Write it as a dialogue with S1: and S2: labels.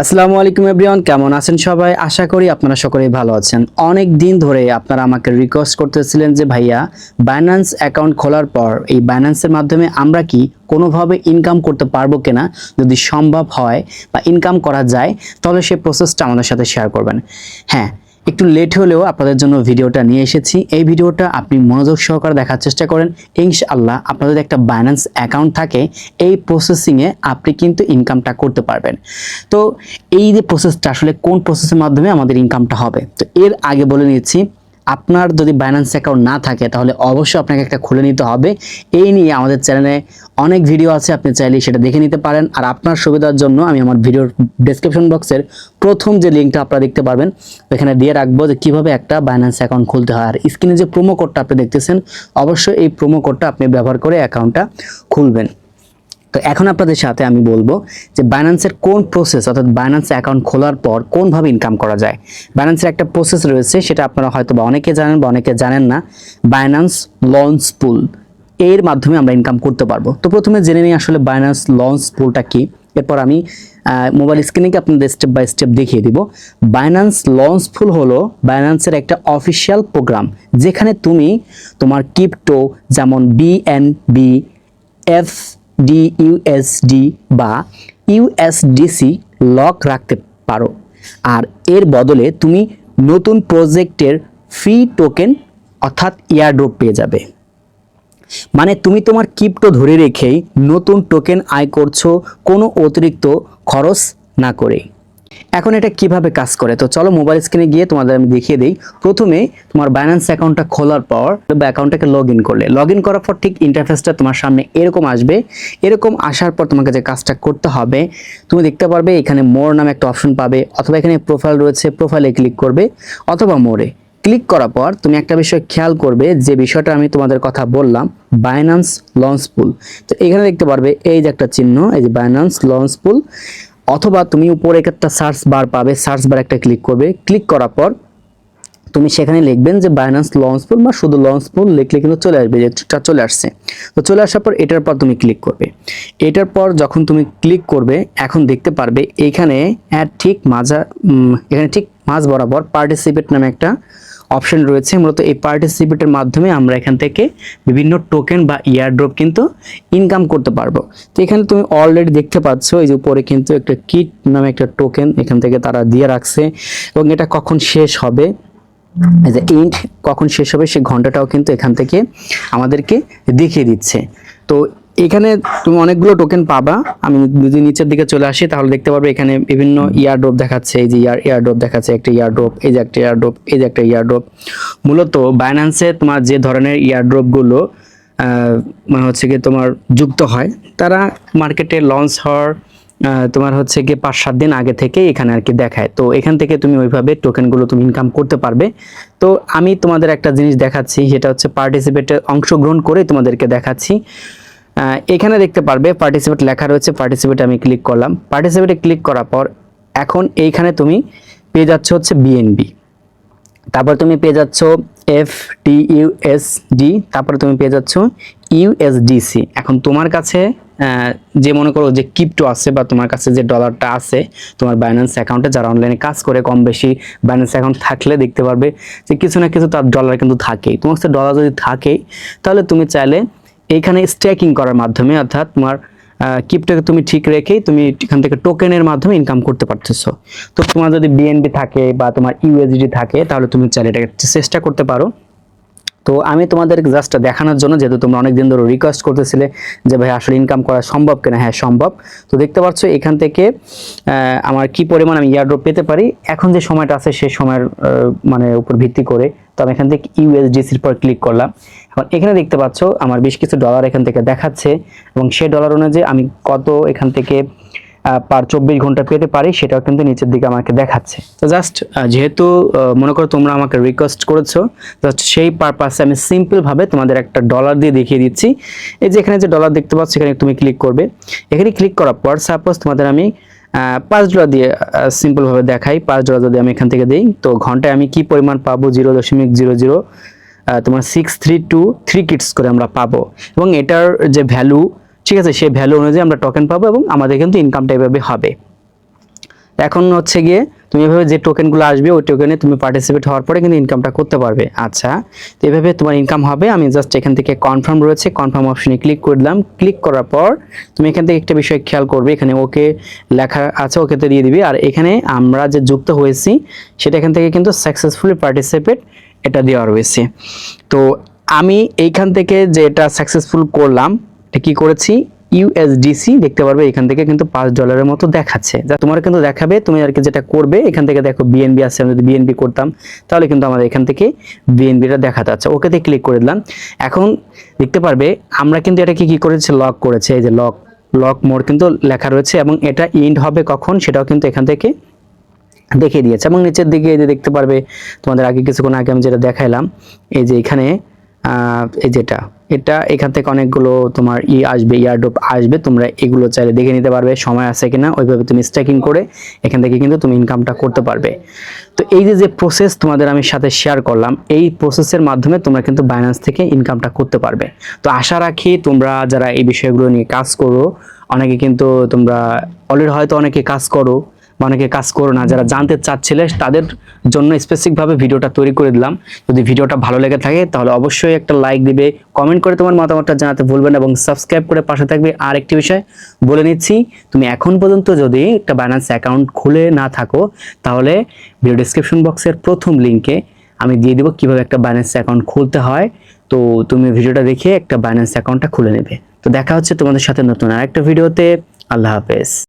S1: আসসালামু আলাইকুম এভরিওয়ান, কেমন আছেন সবাই? আশা করি আপনারা সকলেই ভালো আছেন। অনেক দিন ধরে আপনারা আমাকে রিকোয়েস্ট করতেছিলেন যে, ভাইয়া বাইন্যান্স অ্যাকাউন্ট খোলার পর এই বাইন্যান্সের মাধ্যমে আমরা কি কোনোভাবে ইনকাম করতে পারব কিনা? যদি সম্ভব হয় বা ইনকাম করা যায়, তাহলে সেই প্রসেসটা আমাদের সাথে শেয়ার করবেন। হ্যাঁ একটু লেট হলেও আপনাদের জন্য ভিডিওটা নিয়ে এসেছি। এই ভিডিওটা আপনি মনোযোগ সহকারে দেখার চেষ্টা করেন। ইনশাআল্লাহ আপনার যদি একটা বাইন্যান্স অ্যাকাউন্ট থাকে, এই প্রসেসিংয়ে আপনি কিন্তু ইনকামটা করতে পারবেন। তো এই যে প্রসেসটা আসলে কোন প্রসেসের মাধ্যমে আমাদের ইনকামটা হবে? তো এর আগে বলে নিচ্ছি আপনার যদি বাইন্যান্স অ্যাকাউন্ট না থাকে, তাহলে অবশ্যই আপনাকে একটা খুলে নিতে হবে। এই নিয়ে আমাদের চ্যানেলে অনেক ভিডিও আছে, আপনি চাইলে সেটা দেখে নিতে পারেন। আর আপনার সুবিধার জন্য আমি আমার ভিডিওর ডেসক্রিপশন বক্সের প্রথম যে লিঙ্কটা আপনারা দেখতে পারবেন, ওখানে দিয়ে রাখব যে কীভাবে একটা বাইন্যান্স অ্যাকাউন্ট খুলতে হয়। আর স্ক্রিনে যে প্রোমো কোডটা আপনি দেখতেছেন, অবশ্যই এই প্রোমো কোডটা আপনি ব্যবহার করে অ্যাকাউন্টটা খুলবেন। তো এখন আপনাদের সাথে আমি বলব যে বাইন্যান্সের কোন প্রসেস অর্থাৎ বাইন্যান্স অ্যাকাউন্ট খোলার পর কোনভাবে ইনকাম করা যায়? বাইন্যান্সের একটা প্রসেস রয়েছে, সেটা আপনারা হয়তো বা অনেকে জানেন বা অনেকে জানেন না বাইন্যান্স লঞ্চ পুল এর মাধ্যমে আমরা ইনকাম করতে পারব। তো প্রথমে জেনে নিই আসলে বাইন্যান্স লঞ্চ পুলটা কি। এরপর আমি মোবাইল স্ক্রিনে আপনাদের স্টেপ বাই স্টেপ দেখিয়ে দিব। বাইন্যান্স লঞ্চ ফুল হলো বাইন্যান্সের একটা অফিসিয়াল প্রোগ্রাম যেখানে তুমি তোমার ক্রিপ্টো যেমন বিএনবি এফ ডি ইউএসডি বা ইউএসডিসি লক রাখতে পারো। আর এর বদলে তুমি নতুন প্রজেক্টের ফি টোকেন অর্থাৎ ইয়ারড্রপ পেয়ে যাবে। মানে তুমি তোমার কিপ্টো ধরে রেখেই নতুন টোকেন আয় করছ, কোনো অতিরিক্ত খরচ না করে। এখন এটা কীভাবে কাজ করে? তো চলো মোবাইল স্ক্রিনে গিয়ে তোমাদের আমি দেখিয়ে দিই। প্রথমে তোমার বাইন্যান্স অ্যাকাউন্টটা খোলার পর বা অ্যাকাউন্টটাকে লগ ইন করলে। লগ ইন করার পর ঠিক ইন্টারফেসটা তোমার সামনে এরকম আসবে। এরকম আসার পর তোমাকে যে কাজটা করতে হবে, তুমি দেখতে পারবে এখানে মোর নামে একটা অপশন পাবে অথবা এখানে প্রোফাইল রয়েছে প্রোফাইলে ক্লিক করবে অথবা মোরে ক্লিক করার পর তুমি একটা বিষয় খেয়াল করবে, যে বিষয়টা আমি তোমাদের কথা বললাম বাইন্যান্স লঞ্চ পুল তো এখানে দেখতে পারবে এই যে একটা চিহ্ন, এই যে বাইন্যান্স লঞ্চ পুল অথবা তুমি উপরে একটা সার্চ বার পাবে সার্চ বার একটা ক্লিক করবে। ক্লিক করার পর তুমি সেখানে লিখবেন যে বাইন্যান্স লঞ্চ পুল বা শুধু লঞ্চ পুল লিখলে কিন্তু চলে আসবে যেটা চলে আসছে। তো চলে আসার পর এটার পর তুমি ক্লিক করবে। এটার পর যখন তুমি ক্লিক করবে এখন দেখতে পারবে এখানে ঠিক উম, এখানে ঠিক মাঝ বরাবর পার্টিসিপেট নামে একটা অপশন রয়েছে, মূলত এই পার্টিসিপেটের মাধ্যমে আমরা এখান থেকে বিভিন্ন টোকেন বা ইয়ারড্রপ কিন্তু ইনকাম করতে পারব। তো এখানে তুমি অলরেডি দেখতে পাচ্ছ, এই যে উপরে কিন্তু একটা কিট নামে একটা টোকেন এখান থেকে তারা দিয়ে রাখছে এবং এটা কখন শেষ হবে যে ইন্ট কখন শেষ হবে সেই ঘন্টাটাও কিন্তু এখান থেকে আমাদেরকে দেখিয়ে দিচ্ছে। তো এখানে তুমি অনেকগুলো টোকেন পাবা। আমি যদি নিচের দিকে চলে আসি, তাহলে দেখতে পারবে এখানে বিভিন্ন ইয়ার ড্রপ দেখাচ্ছে। এই যে ইয়ার ইয়ার ড্রপ দেখাচ্ছে, একটা ইয়ার ড্রপ এই যে একটা ইয়ার ড্রপ এই যে একটা ইয়ার ড্রপ মূলত বাইন্যান্সে তোমার যে ধরনের ইয়ার ড্রপগুলো মানে হচ্ছে কি তোমার যুক্ত হয়, তারা মার্কেটে লঞ্চ হওয়ার তোমার হচ্ছে গিয়ে পাঁচ সাত দিন আগে থেকে এখানে আর কি দেখায়। তো এখান থেকে তুমি ওইভাবে টোকেনগুলো তুমি ইনকাম করতে পারবে। তো আমি তোমাদের একটা জিনিস দেখাচ্ছি সেটা হচ্ছে পার্টিসিপেটে অংশগ্রহণ করে তোমাদেরকে দেখাচ্ছি। এখানে দেখতে পারবে পার্টিসিপেট লেখা রয়েছে পার্টিসিপেট আমি ক্লিক করলাম। পার্টিসিপেটে ক্লিক করার পর এখন এইখানে তুমি পেয়ে যাচ্ছ হচ্ছে বিএনবি তারপর তুমি পেয়ে যাচ্ছ এফ টি ইউএসডি তারপরে তুমি পেয়ে যাচ্ছ ইউএসডিসি এখন তোমার কাছে যে মনে করো যে ক্রিপ্টো আছে বা তোমার কাছে যে ডলারটা আছে, তোমার বাইন্যান্স অ্যাকাউন্টে যারা অনলাইনে কাজ করে, কম বেশি বাইন্যান্স অ্যাকাউন্ট থাকলে দেখতে পারবে যে কিছু না কিছু তার ডলার কিন্তু থাকেই। তোমার কাছে ডলার যদি থাকে তাহলে তুমি চাইলে এইখানে স্টেকিং করার মাধ্যমে, অর্থাৎ তোমার কিপটাকে তুমি ঠিক রেখেই তুমি এখান থেকে টোকেনের মাধ্যমে ইনকাম করতে পারতেছো। তো তোমার যদি বিএনবি থাকে বা তোমার ইউএসডি থাকে, তাহলে তুমি চাইলে এটাকে চেষ্টা করতে পারো। তো আমি তোমাদের জাস্ট দেখানোর জন্য, যেহেতু তোমরা অনেকদিন ধরে রিকোয়েস্ট করতেছিলে যে, ভাই, আসলে ইনকাম করা সম্ভব কিনা? হ্যাঁ সম্ভব। তো দেখতে পাচ্ছ, এখান থেকে আমার কি পরিমাণ আমি ইয়ারড্রপ পেতে পারি? এখন যে সময়টা আছে সেই সময়ের মানে উপর ভিত্তি করে। তো আমি এখান থেকে ইউএসডিসির পর ক্লিক করলাম। এখন এখানে দেখতে পাচ্ছ, আমার বেশ কিছু ডলার এখান থেকে দেখাচ্ছে এবং সেই ডলার অনুযায়ী আমি কত এখান থেকে পার চব্বিশ ঘণ্টা পেতে পারি সেটাও কিন্তু নিচের দিকে আমাকে দেখাচ্ছে। তো জাস্ট যেহেতু মনে করো তোমরা আমাকে রিকোয়েস্ট করেছ জাস্ট সেই পারপাসে আমি সিম্পলভাবে তোমাদের একটা ডলার দিয়ে দেখিয়ে দিচ্ছি। এই যে এখানে যে ডলার দেখতে পাচ্ছ, এখানে তুমি ক্লিক করবে। এখানে ক্লিক করার পর সাপোজ তোমাদের আমি পাঁচ ডলার দিয়ে সিম্পলভাবে দেখাই। পাঁচ ডলার যদি আমি এখান থেকে দিই, তো ঘন্টায় আমি কি পরিমাণ পাবো? জিরো দশমিক জিরো জিরো তোমার six three two three kits করে আমরা পাবো। এবং এটার যে ভ্যালু ঠিক আছে, সেই ভ্যালু অনুযায়ী আমরা টোকেন পাবো এবং আমাদের কিন্তু ইনকামটা এভাবে হবে। এখন হচ্ছে গিয়ে তুমি এভাবে যে টোকেনগুলো আসবে, ওই টোকেনে তুমি পার্টিসিপেট হওয়ার পরে কিন্তু ইনকামটা করতে পারবে। আচ্ছা তো এভাবে তোমার ইনকাম হবে, আমি জাস্ট এখান থেকে কনফার্ম রয়েছে কনফার্ম অপশনে ক্লিক করে দিলাম। ক্লিক করার পর তুমি এখান থেকে একটা বিষয় খেয়াল করবে, এখানে ওকে লেখা আছে ওকেতে দিয়ে দিবি। আর এখানে আমরা যে যুক্ত হয়েছি, সেটা এখান থেকে কিন্তু সাকসেসফুলি পার্টিসিপেট এটা দেওয়া রয়েছে। তো আমি এইখান থেকে যে এটা সাকসেসফুল করলাম, এটা কি করেছি? ইউএসডিসি দেখতে পারবে, এখান থেকে কিন্তু পাঁচ ডলারের মতো দেখাচ্ছে। যা তোমার কিন্তু দেখাবে, তুমি আর কি যেটা করবে, এখান থেকে দেখো বিএনবি আছে, আমি যদি বিএনবি করতাম, তাহলে কিন্তু আমাদের এখান থেকে বিএনবিটা দেখাতে আছে। ওকেতে ক্লিক করে দিলাম। এখন দেখতে পারবে, আমরা কিন্তু এটাকে কি করেছি লক করেছে। এই যে লক লক মোড কিন্তু লেখা রয়েছে এবং এটা ইন্ড হবে কখন, সেটাও কিন্তু এখান থেকে দেখিয়ে দিয়েছে। এবং নিচের দিকে এই যে দেখতে পারবে, তোমাদের আগে কিছুক্ষণ আগে আমি যেটা দেখাইলাম, এই যে এখানে এই যেটা, এটা এখান থেকে অনেকগুলো তোমার ই আসবে ইয়ারড্রপ আসবে, তোমরা এগুলো চাইলে দেখে নিতে পারবে, সময় আছে কিনা, ওইভাবে তুমি স্ট্যাকিং করে এখান থেকে কিন্তু তুমি ইনকামটা করতে পারবে। তো এই যে যে প্রসেস তোমাদের আমি সাথে শেয়ার করলাম, এই প্রসেসের মাধ্যমে তোমরা কিন্তু বাইন্যান্স থেকে ইনকামটা করতে পারবে। তো আশা রাখি তোমরা যারা এই বিষয়গুলো নিয়ে কাজ করো, অনেকে কিন্তু তোমরা অলরেডি হয়তো অনেকে কাজ করো অনেকে কাজ করো না, যারা জানতে চাচ্ছিলে তাদের জন্য স্পেসিফিকভাবে ভিডিওটা তৈরি করে দিলাম। যদি ভিডিওটা ভালো লেগে থাকে তাহলে অবশ্যই একটা লাইক দিবে কমেন্ট করে তোমার মতামতটা জানাতে ভুলবে না এবং সাবস্ক্রাইব করে পাশে থাকবে। আর একটি বিষয় বলে নিচ্ছি, তুমি এখন পর্যন্ত যদি একটা বাইন্যান্স অ্যাকাউন্ট খুলে না থাকো, তাহলে ভিডিও ডিসক্রিপশন বক্সের প্রথম লিঙ্কে আমি দিয়ে দিব কীভাবে একটা বাইন্যান্স অ্যাকাউন্ট খুলতে হয়। তো তুমি ভিডিওটা দেখে একটা বাইন্যান্স অ্যাকাউন্টটা খুলে নেবে। তো দেখা হচ্ছে তোমাদের সাথে নতুন আরেকটা ভিডিওতে। আল্লাহ হাফেজ।